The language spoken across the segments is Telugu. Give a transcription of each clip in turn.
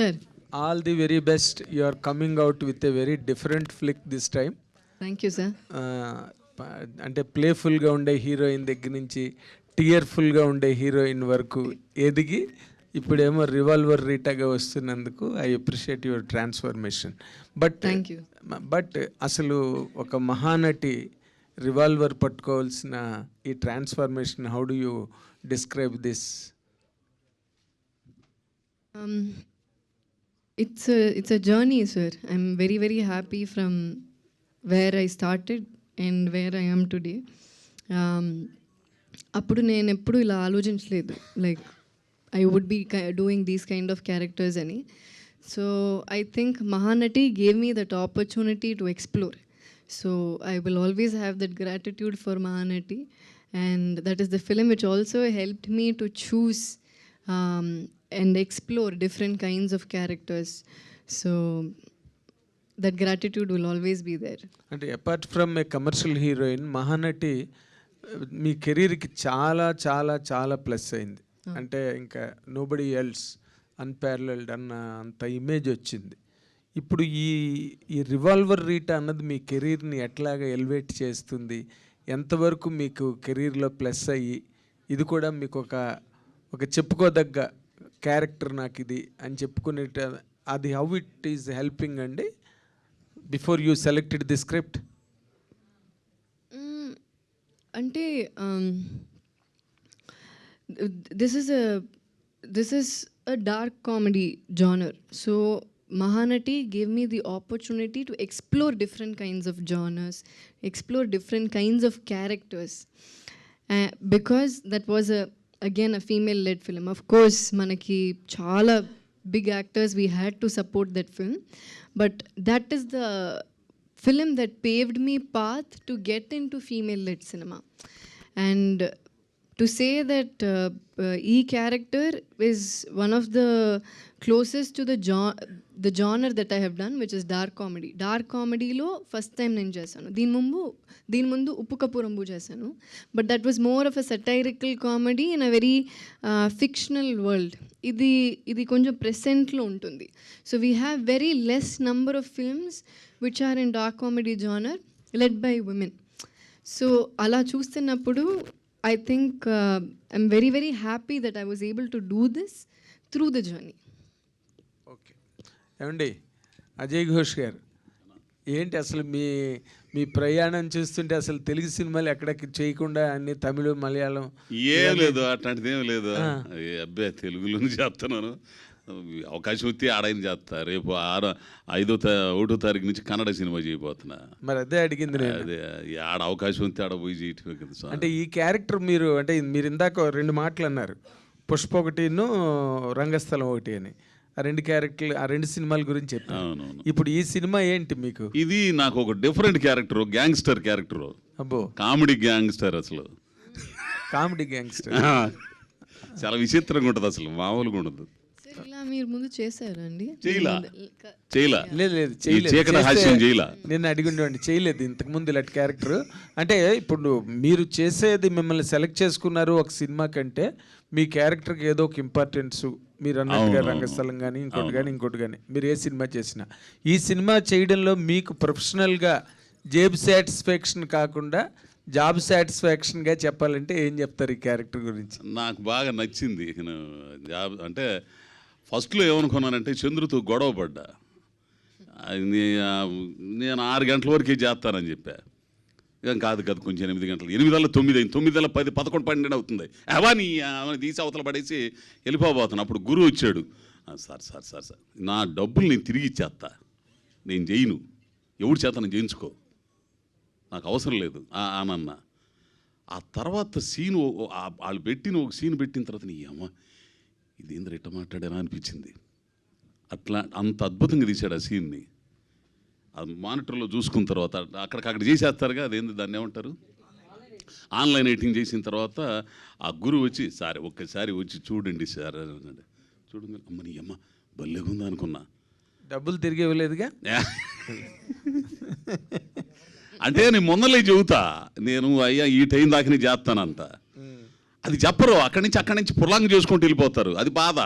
Sir all the very best you are coming out with a very different flick this time thank you sir అంటే ప్లేఫుల్గా ఉండే హీరోయిన్ దగ్గర నుంచి టీయర్ఫుల్గా ఉండే హీరోయిన్ వరకు ఎదిగి ఇప్పుడేమో రివాల్వర్ రీటాగా వస్తున్నందుకు I appreciate your transformation but Thank you. But అసలు ఒక మహానటి రివాల్వర్ పట్టుకోవాల్సిన ఈ transformation how do you describe this it's a it's a journey, sir. I'm very very happy from where I started and where I am today. Um, అప్పుడు నేను ఎప్పుడు ఇలా ఆలోచించలేదు like I would be doing these kind of characters అని so I think Mahanati gave me that opportunity to explore so I will always have that gratitude for Mahanati and that is the film which also helped me to choose um, and explore different kinds of characters. So that gratitude will always be there. అంటే apart from a commercial heroine Mahanati మీ కెరీర్కి చాలా చాలా చాలా ప్లస్ అయింది. అంటే ఇంకా నోబడి ఎల్స్ అన్పారలల్డ్ అన్న అంత ఇమేజ్ వచ్చింది. ఇప్పుడు ఈ ఈ రివాల్వర్ రీట్ అన్నది మీ కెరీర్ని ఎట్లాగా ఎలివేట్ చేస్తుంది? ఎంతవరకు మీకు కెరీర్లో ప్లస్ అయ్యి? ఇది కూడా మీకు ఒక ఒక చెప్పుకోదగ్గ క్యారెక్టర్ నాకు ఇది అని చెప్పుకునే అది హౌ ఇట్ ఈస్ హెల్పింగ్ అండి? Before you selected the script అంటే this is this is a dark comedy genre so Mahanati gave me the opportunity to explore different kinds of genres explore different kinds of characters because that was a again a female led film. Of course manaki chala big actors we had to support that film. But that is the film that paved me path to get into female led cinema. And to say that uh, uh, E character is one of the closest to the jo- the genre that I have done, which is dark comedy. Dark comedy first time నేను చేశాను. దీని ముందు దీని ముందు ఉప్పు కపూరంబు చేశాను. But that was more of a satirical comedy in a very fictional world ఇది ఇది కొంచెం ప్రెసెంట్లో ఉంటుంది. So we have very less number of films which are in dark comedy genre led by women so అలా చూస్తున్నప్పుడు I think I'm very very happy that I was able to do this through the journey okay ఏమండి? అజయ్ ఘోష్ గారు ఏంటి అసలు మీ మీ ప్రయాణం చూస్తుంటే అసలు తెలుగు సినిమాలు ఎక్కడికి చేయకుండా అన్ని తమిళ మలయాళం ఏం లేదు అట్లాంటిది ఏం లేదు అబ్బాయి తెలుగులోనే చేస్తున్నాను. అవకాశం వస్తే ఆడైన చేస్తా. రేపు ఆరు ఐదో ఒకటో తారీఖు నుంచి కన్నడ సినిమా చేయబోతున్నా. మరి అదే అడిగింది అదే ఆడ అవకాశం వస్తే ఆడ పోయి చేయటమే కదా సార్. అంటే ఈ క్యారెక్టర్ మీరు అంటే మీరు ఇందాక రెండు మాటలు అన్నారు. పుష్ప ఒకటిను రంగస్థలం ఒకటి అని. ఆ రెండు క్యారెక్టర్లు ఆ రెండు సినిమాల గురించి అవునవును. ఇప్పుడు ఈ సినిమా ఏంటి మీకు? ఇది నాకు ఒక డిఫరెంట్ క్యారెక్టర్ గ్యాంగ్స్టర్ క్యారెక్టర్. అబ్బో. కామెడీ గ్యాంగ్స్టర్ అసలు. Comedy gangster. చాలా విచిత్రంగా ఉంటుంది అసలు మామూలుగా ఉండదు. ఇలా మీరు ముందు చేశారండి. చేయలా? చేయలా? లేదు లేదు ఈ చేయలేదు. చీకటి చేస్తే హాస్యం చేయలా? నేను అడిగిండేవాడిని చేయలేదు. ఇంతకుముందు ఇలాంటి క్యారెక్టర్ అంటే ఇప్పుడు మీరు చేసేది మిమ్మల్ని సెలెక్ట్ చేసుకున్నారు ఒక సినిమా కంటే మీ క్యారెక్టర్కి ఏదో ఒక ఇంపార్టెన్స్ మీరు అన్నట్టుగా రంగస్థలం కానీ ఇంకోటి కానీ ఇంకోటి కానీ మీరు ఏ సినిమా చేసినా. ఈ సినిమా చేయడంలో మీకు ప్రొఫెషనల్గా జేబు సాటిస్ఫాక్షన్ కాకుండా జాబ్ సాటిస్ఫాక్షన్గా చెప్పాలంటే ఏం చెప్తారు ఈ క్యారెక్టర్ గురించి? నాకు బాగా నచ్చింది. నేను జాబ్ అంటే ఫస్ట్లో ఏమనుకున్నానంటే చంద్రుతో గొడవ పడ్డా. అది నేను ఆరు గంటల వరకే చేస్తానని చెప్పా. ఏం కాదు కాదు కొంచెం ఎనిమిది గంటలు. ఎనిమిదల్ల తొమ్మిది అయింది. తొమ్మిదల్ల పది పదకొండు పన్నెండు అవుతుంది. అవా నీ తీసి అవతల పడేసి వెళ్ళిపోబోతున్నాను. అప్పుడు గురువు వచ్చాడు. సార్ సార్ సార్ సార్ నా డబ్బులు నేను తిరిగి ఇచ్చేస్తా. నేను చేయను ఎవడు చేత నేను చేయించుకో నాకు అవసరం లేదు. అనన్న. ఆ తర్వాత సీన్ వాళ్ళు పెట్టిన ఒక సీన్ పెట్టిన తర్వాత నీ అమ్మ ఇదేంద్ర ఇట్ట మాట్లాడానా అనిపించింది. అట్లా అంత అద్భుతంగా తీశాడు ఆ సీన్ని. అది మానిటర్లో చూసుకున్న తర్వాత అక్కడికక్కడ చేసేస్తారుగా అదేంది దాన్ని ఏమంటారు? ఆన్లైన్ ఎడిటింగ్ చేసిన తర్వాత ఆ గురువు వచ్చి సార్ ఒక్కసారి వచ్చి చూడండి సార్ అని అన్నాడు. చూడండి అమ్మ నీ అమ్మ భలేగుందా అనుకున్నా. డబ్బులు తిరిగి ఇవ్వలేదుగా? అంటే నేను మొన్నలే చెబుతా నేను అయ్యా ఈ టైం దాకా నేను చేస్తానంట అది చెప్పరు. అక్కడి నుంచి అక్కడి నుంచి పుర్లాంగ్ చేసుకుంటూ వెళ్ళిపోతారు. అది బాధ.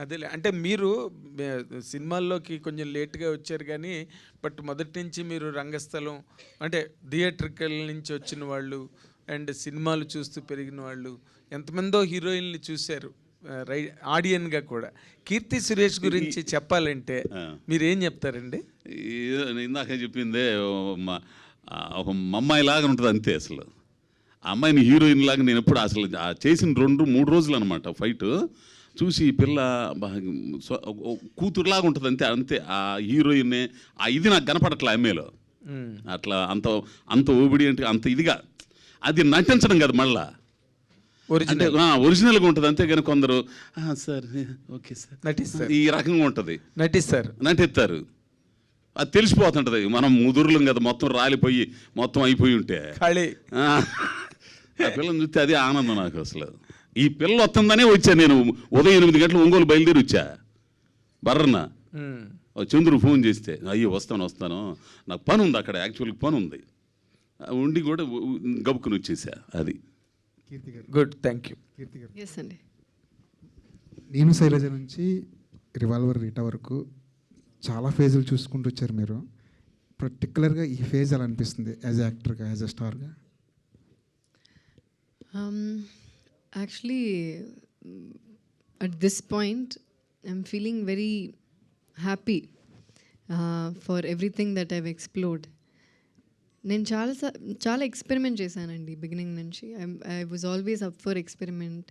అదేలే. అంటే మీరు సినిమాల్లోకి కొంచెం లేట్గా వచ్చారు కానీ బట్ మొదటి నుంచి మీరు రంగస్థలం అంటే థియేట్రికల్ నుంచి వచ్చిన వాళ్ళు అండ్ సినిమాలు చూస్తూ పెరిగిన వాళ్ళు ఎంతమందో హీరోయిన్లు చూశారు రై ఆడియన్గా కూడా. కీర్తి సురేష్ గురించి చెప్పాలంటే. మీరు ఏం చెప్తారండి ఇందాక చెప్పిందే ఒక అమ్మాయి లాగా ఉంటుంది అంతే అసలు. అమ్మాయిని హీరోయిన్ లాగా నేను ఎప్పుడు అసలు చేసిన రెండు మూడు రోజులు అనమాట ఫైట్. చూసి పిల్ల కూతురులాగా ఉంటుంది అంతే అంతే. ఆ హీరోయిన్ ఆ ఇది నాకు కనపడట్లే అమ్మాయిలో. మ్మ్. అట్లా అంత అంత ఓబిడియంట్గా అంత ఇదిగా. అది నటించడం కదా మళ్ళా. అంటే ఒరిజినల్ ఒరిజినల్గా ఉంటుంది అంతేగాని కొందరు "ఆ, సార్ ఓకే సార్. నటిస్తారు. ఈ రకంగా ఉంటుంది. నటిస్తారు. నటిస్తారు. అది తెలిసిపోతుంటది. మనం ముదురులం కదా మొత్తం రాలిపోయి మొత్తం అయిపోయి ఉంటే. ఖాళీ. ఆ, పిల్లని చూస్తే అదే ఆనందం నాకు అసలు. ఈ పిల్ల వస్తుందనే వచ్చా నేను. ఉదయం ఎనిమిది గంటలు ఒంగోలు బయలుదేరి వచ్చా. బర్రన్న చంద్రుడు ఫోన్ చేస్తే అయ్యో వస్తాను వస్తాను. నాకు పని ఉంది అక్కడ యాక్చువల్గా పని ఉంది. ఉండి కూడా గబుక్కుని వచ్చేసా అది. కీర్తి గారు. గుడ్ థ్యాంక్ యూ కీర్తి గారు. ఎస్ అండి. నేను శైలజ నుంచి రివాల్వర్ రీటా వరకు చాలా ఫేజులు చూసుకుంటూ వచ్చారు మీరు. పర్టికులర్గా ఈ ఫేజ్ అలా అనిపిస్తుంది యాజ్ యాక్టర్గా యాజ్ అ స్టార్గా Um, actually, at this point, I'm feeling very happy uh, for everything that I've explored. నేను చాలా చాలా ఎక్స్పెరిమెంట్ చేశానండి బిగినింగ్ నుంచి. I was always up for experiment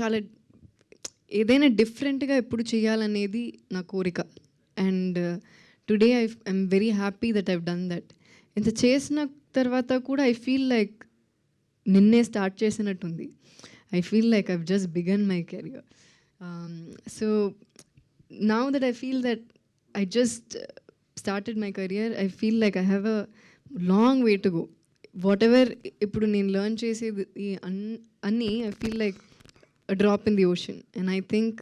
చాలా ఏదైనా డిఫరెంట్గా ఎప్పుడు చేయాలనేది నా కోరిక. And today I I'm very happy that I've done that ఇంత చేసిన తర్వాత కూడా ఐ ఫీల్ లైక్ నిన్నే start చేసినట్టుంది. I feel like I just began my career so now that I feel that I just uh, started my I feel feel like I have a long way to go. Whatever ఇప్పుడు నేను లెర్న్ చేసేది అన్నీ I feel like drop in the ocean and I think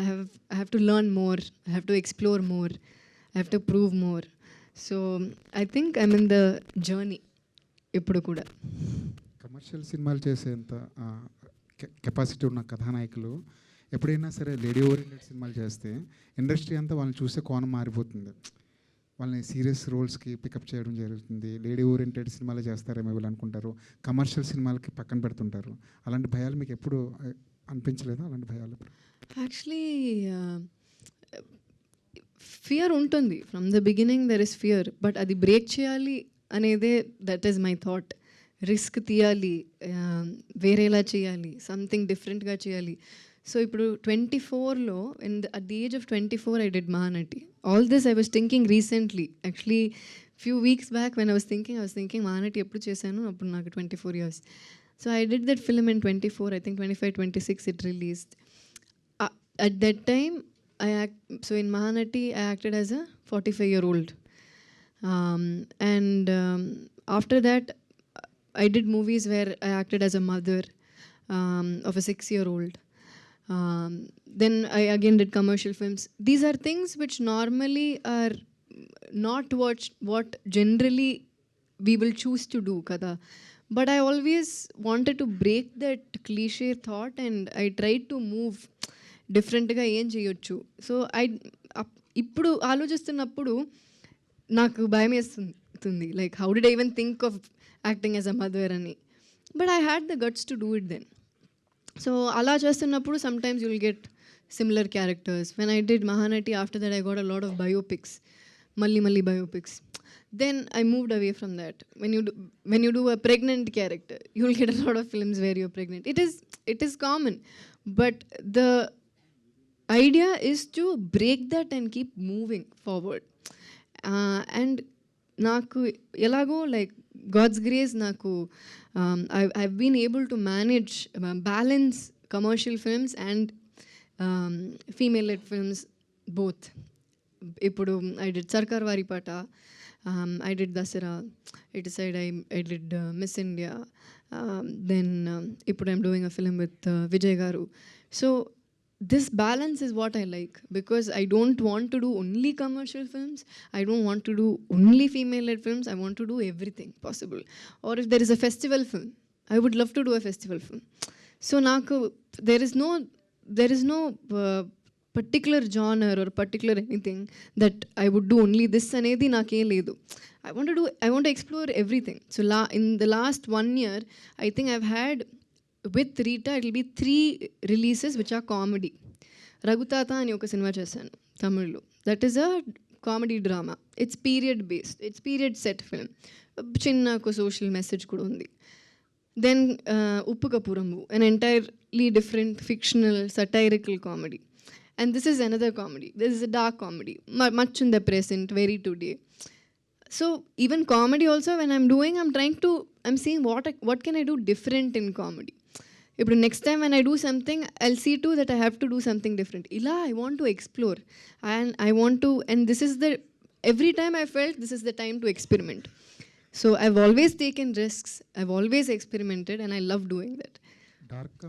I have I have to learn more I have to explore more I have to prove more so I think I mean the journey ఇప్పుడు కూడా. కమర్షియల్ సినిమాలు చేసేంత కెపాసిటీ ఉన్న కథానాయకులు ఎప్పుడైనా సరే లేడీ ఓరియంటెడ్ సినిమాలు చేస్తే ఇండస్ట్రీ అంతా వాళ్ళని చూసే కోణం మారిపోతుంది. వాళ్ళని సీరియస్ రోల్స్కి పికప్ చేయడం జరుగుతుంది. లేడీ ఓరియంటెడ్ సినిమాలు చేస్తారేమో వీళ్ళు అనుకుంటారు. కమర్షియల్ సినిమాలకి పక్కన పెడుతుంటారు. అలాంటి భయాలు మీకు ఎప్పుడు అనిపించలేదు అనిపించలేదా అలాంటి భయాలు యాక్చువల్లీ ఫియర్ ఉంటుంది. From the beginning there is fear. But అది బ్రేక్ చేయాలి అనేదే that is my thought. Risk తీయాలి వేరేలా చేయాలి సంథింగ్ డిఫరెంట్గా చేయాలి. సో ఇప్పుడు ట్వంటీ ఫోర్లో in at the age of twenty four I did Mahanati all this I was thinking recently actually few weeks back when I was thinking I was thinking Mahanati ఎప్పుడు చేశాను? అప్పుడు నాకు twenty four years so I did that film in twenty four I think twenty five twenty six it released at that time I act so in Mahanati I acted as a forty five year old and after that I did movies where I acted as a mother of a six year old then I again did commercial films these are things which normally are not watch what generally we will choose to do కదా but I always wanted to break that cliche thought and I try to move డిఫరెంట్గా ఏం చేయొచ్చు సో ఐ ఇప్పుడు ఆలోచిస్తున్నప్పుడు నాకు భయం వేస్తుంది like how did I even think of acting as a mother అని but I had the guts to do it then so అలా చేస్తున్నప్పుడు sometimes you'll get similar characters when I did Mahanati after that I got a lot of biopics మళ్ళీ మళ్ళీ biopics then I moved away from that when you when you do a pregnant character you will get a lot of films where you're pregnant it is it is common but the idea is to break that and keep moving forward. Uh, and నాకు ఎలాగో లైక్ గాడ్స్ గ్రేస్ నాకు I I've been able to manage balance commercial films and female led films both ఇప్పుడు I did Sarkaru Vaari Paata I did Dasara ఇటు side I I did Miss India then ఇప్పుడు I'm doing a film with Vijay garu so this balance is what I like because I don't want to do only commercial films. I don't want to do only female led films. I want to do everything possible. Or if there is a festival film, I would love to do a festival film. So Naku, there is no, there is no uh, particular genre or particular anything that I would do only this And naake ledu. I want to do, I want to explore everything. So la, in the last one year, I think I've had with Rita it will three releases which are comedy Raghuthatha అని ఒక సినిమా చేశాను తమిళ్ళో. That is a comedy drama it's period based it's period set film చిన్న ఒక సోషల్ మెసేజ్ కూడా ఉంది. Then Uppu Kappurambu an entirely different fictional satirical comedy and this is another comedy this is a dark comedy much in the present very today so even comedy also when I'm doing I'm trying to I'm seeing what what can I do different in comedy ఇప్పుడు next time when I do something I'll see to that I have to do something different ఇలా I want to explore and I want to and this is the every time I felt this is the time to experiment so I've always taken risks I've always experimented and I love doing that. Dark